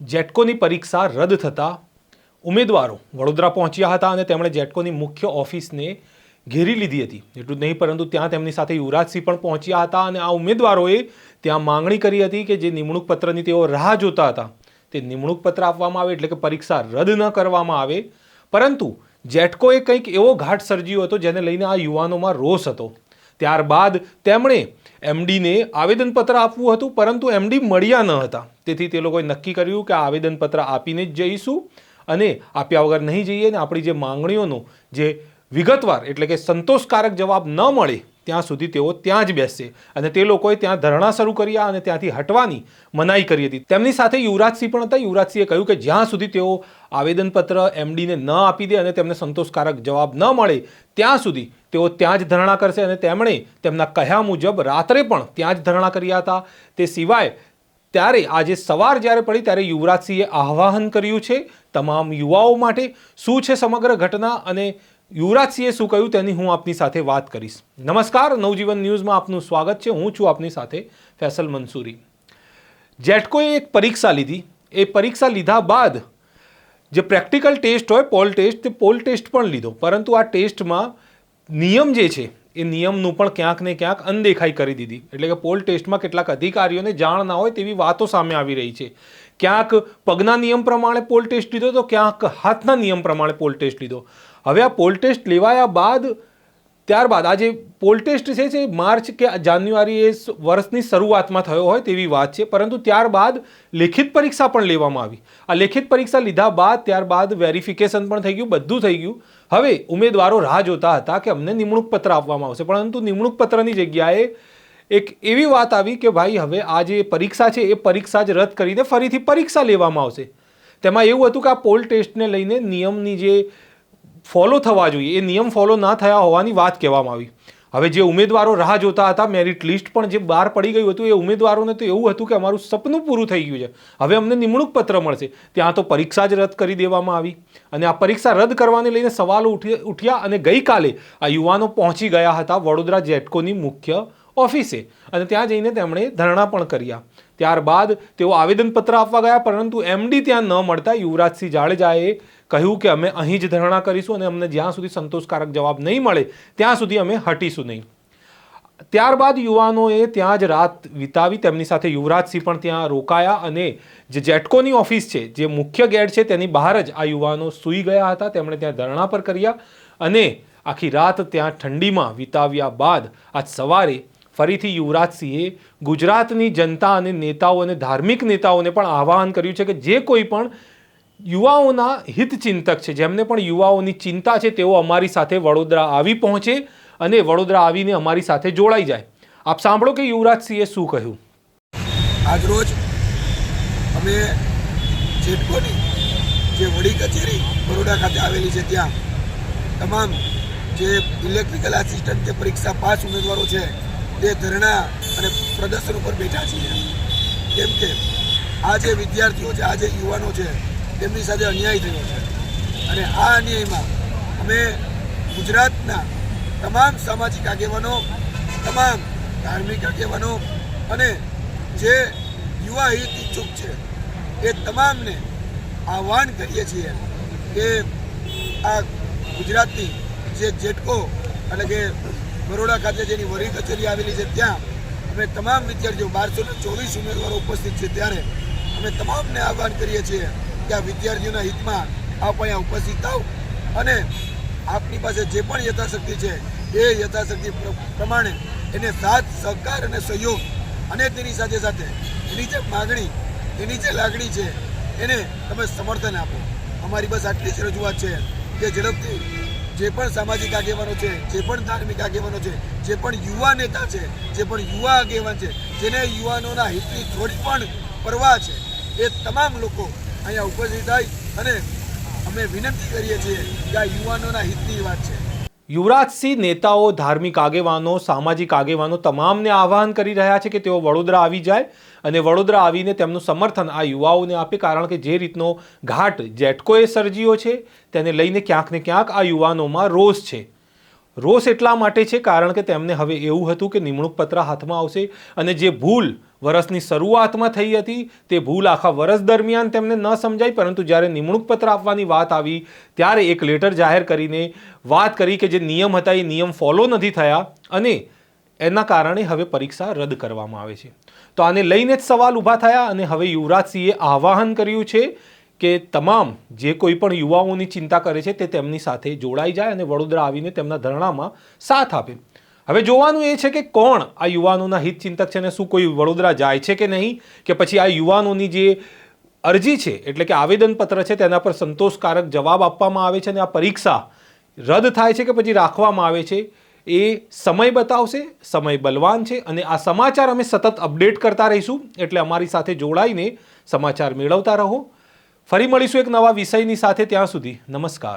જેટકોની પરીક્ષા રદ થતાં ઉમેદવારો વડોદરા પહોંચ્યા હતા અને તેમણે જેટકોની મુખ્ય ઓફિસને ઘેરી લીધી હતી. એટલું જ નહીં, પરંતુ ત્યાં તેમની સાથે યુવરાજસિંહ પણ પહોંચ્યા હતા અને આ ઉમેદવારોએ ત્યાં માંગણી કરી હતી કે જે નિમણૂક પત્રની તેઓ રાહ જોતા હતા, તે નિમણૂક પત્ર આપવામાં આવે એટલે કે પરીક્ષા રદ ન કરવામાં આવે. પરંતુ જેટકોએ કંઈક એવો ઘાટ સર્જ્યો હતો જેને લઈને આ યુવાનોમાં રોષ હતો. ત્યારબાદ તેમણે એમડીને આવેદનપત્ર આપવું હતું, પરંતુ એમડી મળ્યા ન હતા. તેથી તે લોકોએ નક્કી કર્યું કે આવેદનપત્ર આપીને જ જઈશું અને આપ્યા વગર નહીં જઈએ અને આપણી જે માંગણીઓનો જે વિગતવાર એટલે કે સંતોષકારક જવાબ ન મળે ત્યાં સુધી તેઓ ત્યાં જ બેસશે. અને તે લોકોએ ત્યાં ધરણા શરૂ કર્યા અને ત્યાંથી હટવાની મનાઈ કરી હતી. તેમની સાથે યુવરાજસિંહ પણ હતા. યુવરાજસિંહે કહ્યું કે જ્યાં સુધી તેઓ આવેદનપત્ર એમડીને ન આપી દે અને તેમને સંતોષકારક જવાબ ન મળે, ત્યાં સુધી તેઓ ત્યાં જ ધરણા કરશે અને તેમણે તેમના કહ્યા મુજબ રાત્રે પણ ત્યાં જ ધરણા કર્યા હતા. તે સિવાય ત્યારે આજે સવાર જ્યારે પડી ત્યારે યુવરાજસિંહે આહ્વાન કર્યું છે, તમામ યુવાઓ માટે શું છે સમગ્ર ઘટના અને યુવરાજસિંહે શું કહ્યું તેની હું આપની સાથે વાત કરીશ. નમસ્કાર, નવજીવન ન્યૂઝમાં આપનું સ્વાગત છે. હું છું આપની સાથે ફેસલ મંસૂરી. જેટકોએ એક પરીક્ષા લીધી. એ પરીક્ષા લીધા બાદ જે પ્રેક્ટિકલ ટેસ્ટ હોય, પોલ ટેસ્ટ, તે પોલ ટેસ્ટ પણ લીધો. પરંતુ આ ટેસ્ટમાં નિયમ જે છે, એ નિયમનું પણ ક્યાંક ને ક્યાંક અનદેખાઈ કરી દીધી. એટલે કે પોલ ટેસ્ટમાં કેટલાક અધિકારીઓને જાણ ના હોય તેવી વાતો સામે આવી રહી છે. ક્યાંક પગના નિયમ પ્રમાણે પોલ ટેસ્ટ લીધો તો ક્યાંક હાથના નિયમ પ્રમાણે પોલ ટેસ્ટ લીધો. હવે આ પોલ ટેસ્ટ લેવાયા બાદ ત્યારબાદ આ જે પોલ ટેસ્ટ છે જે માર્ચ કે જાન્યુઆરી એ વર્ષની શરૂઆતમાં થયો હોય તેવી વાત છે. પરંતુ ત્યારબાદ લેખિત પરીક્ષા પણ લેવામાં આવી. આ લેખિત પરીક્ષા લીધા બાદ ત્યારબાદ વેરિફિકેશન પણ થઈ ગયું, બધું થઈ ગયું. હવે ઉમેદવારો રાહ જોતા હતા કે અમને નિમણૂક પત્ર આપવામાં આવશે. પરંતુ નિમણૂક પત્રની જગ્યાએ એક એવી વાત આવી કે ભાઈ, હવે આ જે પરીક્ષા છે એ પરીક્ષા જ રદ કરીને ફરીથી પરીક્ષા લેવામાં આવશે. તેમાં એવું હતું કે આ પોલ ટેસ્ટને લઈને નિયમની જે ફોલો થવા જોઈએ. એ નિયમ ફોલો ના થયા હોવાની વાત કહેવામાં આવી. હવે જે ઉમેદવારો રાહ જોતા હતા મેરિટ લિસ્ટ પણ જે બહાર પડી ગયું હતું, એ ઉમેદવારોને તો એવું હતું કે અમારું સપનું પૂરું થઈ ગયું છે. હવે અમને નિમણૂક પત્ર મળશે. ત્યાં તો પરીક્ષા જ રદ કરી દેવામાં આવી. અને આ પરીક્ષા રદ કરવાને લઈને સવાલો ઉઠી, ઉઠ્યા અને ગઈકાલે આ યુવાનો પહોંચી ગયા હતા વડોદરા જેટકોની મુખ્ય ઓફિસે. અને ત્યાં જઈને તેમણે ધરણા પણ કર્યા. ત્યારબાદ તેઓ આવેદનપત્ર આપવા ગયા, પરંતુ એમડી ત્યાં ન મળતા યુવરાજસિંહ જાડેજાએ કહ્યું કે અમે અહીં જ ધરણા કરીશું અને અમને જ્યાં સુધી સંતોષકારક જવાબ નહીં મળે, ત્યાં સુધી અમે હટીશું નહીં. ત્યારબાદ યુવાનોએ ત્યાં જ રાત વિતાવી, તેમની સાથે યુવરાજસિંહ પણ ત્યાં રોકાયા અને જે જેટકોની ઓફિસ છે, જે મુખ્ય ગેટ છે, તેની બહાર જ આ યુવાનો સૂઈ ગયા હતા. તેમણે ત્યાં ધરણા પર કર્યા અને આખી રાત ત્યાં ઠંડીમાં વિતાવ્યા બાદ આજ સવારે ફરીથી યુવરાજસિંહે ગુજરાતની જનતા અને નેતાઓ અને ધાર્મિક નેતાઓને પણ આહ્વાન કર્યું છે કે જે કોઈ પણ યુવાઓના હિતચિંતક છે. જેમને પણ યુવાઓની ચિંતા છે, તેઓ અમારી સાથે વડોદરા આવી પહોંચે અને વડોદરા આવીને અમારી સાથે જોડાઈ જાય. આપ સાંભળો કે યુવરાજસિંહે શું કહ્યું? આજરોજ અમે જેટકોની જે વડી કચેરી બરોડા ખાતે આવેલી છે, ત્યાં તમામ જે ઇલેક્ટ્રિકલ આસિસ્ટન્ટ કે પરીક્ષા પાસ ઉમેદવારો છે, તે ધરણા અને પ્રદર્શન ઉપર બેઠા છીએ. કેમ કે આ જે વિદ્યાર્થીઓ છે, આ જે યુવાનો છે તેમની સાથે અન્યાય થયો છે. અને આ અન્યાયમાં અમે ગુજરાતના તમામ સામાજિક આગેવાનો, તમામ ધાર્મિક આગેવાનો અને જે યુવા હિત ઈચ્છુક છે, એ તમામને આહવાન કરીએ છીએ કે આ ગુજરાતની જે જેટકો એટલે કે બરોડા ખાતે જેની વરી કચેરી આવેલી છે ત્યાં અમે તમામ વિદ્યાર્થીઓ, બારસો ચોવીસ ઉમેદવારો ઉપસ્થિત છે ત્યારે અમે તમામને આહવાન કરીએ છીએ કે આ વિદ્યાર્થીઓના હિતમાં આપ અહીંયા ઉપસ્થિત થાવ અને આપની પાસે જે પણ યથાશક્તિ છે, એ યથાશક્તિ પ્રમાણે એને સાથ, સહકાર અને સહયોગ અને તેની સાથે સાથે એની જે માગણી, એની જે લાગણી છે, એને તમે સમર્થન આપો. અમારી બસ આટલી જ રજૂઆત છે કે ઝડપથી જે પણ સામાજિક આગેવાનો છે, જે પણ ધાર્મિક આગેવાનો છે, જે પણ યુવા નેતા છે, જે પણ યુવા આગેવાન છે, જેને યુવાનોના હિતની થોડી પણ પરવા છે, એ તમામ લોકો અહીંયા ઉપસ્થિત થાય અને અમે વિનંતી કરીએ છીએ કે આ યુવાનોના હિતની વાત છે. યુવરાજસિંહ નેતાઓ, ધાર્મિક આગેવાનો, સામાજિક આગેવાનો તમામને આહ્વાન કરી રહ્યા છે કે તેઓ વડોદરા આવી જાય અને વડોદરા આવીને તેમનું સમર્થન આ યુવાઓને આપે કારણ કે જે રીતનો ઘાટ જેટકોએ સર્જ્યો છે તેને લઈને ક્યાંક ને ક્યાંક આ યુવાનોમાં રોષ છે. રોષ એટલા માટે છે કારણ કે તેમને હવે એવું હતું કે નિમણૂક પત્ર હાથમાં આવશે અને જે ભૂલ વર્ષની શરૂઆતમાં થઈ હતી, તે ભૂલ આખા વરસ દરમિયાન તેમને ન સમજાઈ પરંતુ જ્યારે નિમણૂક પત્ર આપવાની વાત આવી, ત્યારે એક લેટર જાહેર કરીને વાત કરી કે જે નિયમ હતા એ નિયમ ફોલો નથી થયા અને એના કારણે હવે પરીક્ષા રદ કરવામાં આવે છે. તો આને લઈને જ સવાલ ઊભા થયા અને હવે યુવરાજસિંહે આહ્વાન કર્યું છે કે તમામ જે કોઈ પણ યુવાઓની ચિંતા કરે છે તે તેમની સાથે જોડાઈ જાય અને વડોદરા આવીને તેમના ધરણામાં સાથ આપે. હવે જોવાનું એ છે કે કોણ આ યુવાનોના હિતચિંતક છે અને શું કોઈ વડોદરા જાય છે કે નહીં? કે પછી આ યુવાનોની જે અરજી છે, એટલે કે આવેદનપત્ર છે, તેના પર સંતોષકારક જવાબ આપવામાં આવે છે અને આ પરીક્ષા રદ થાય છે કે પછી રાખવામાં આવે છે, એ સમય બતાવશે, સમય બલવાન છે અને આ સમાચાર અમે સતત અપડેટ કરતા રહીશું. એટલે અમારી સાથે જોડાઈને સમાચાર મેળવતા રહો. ફરી મળીશું એક નવા વિષયની સાથે ત્યાં સુધી. નમસ્કાર.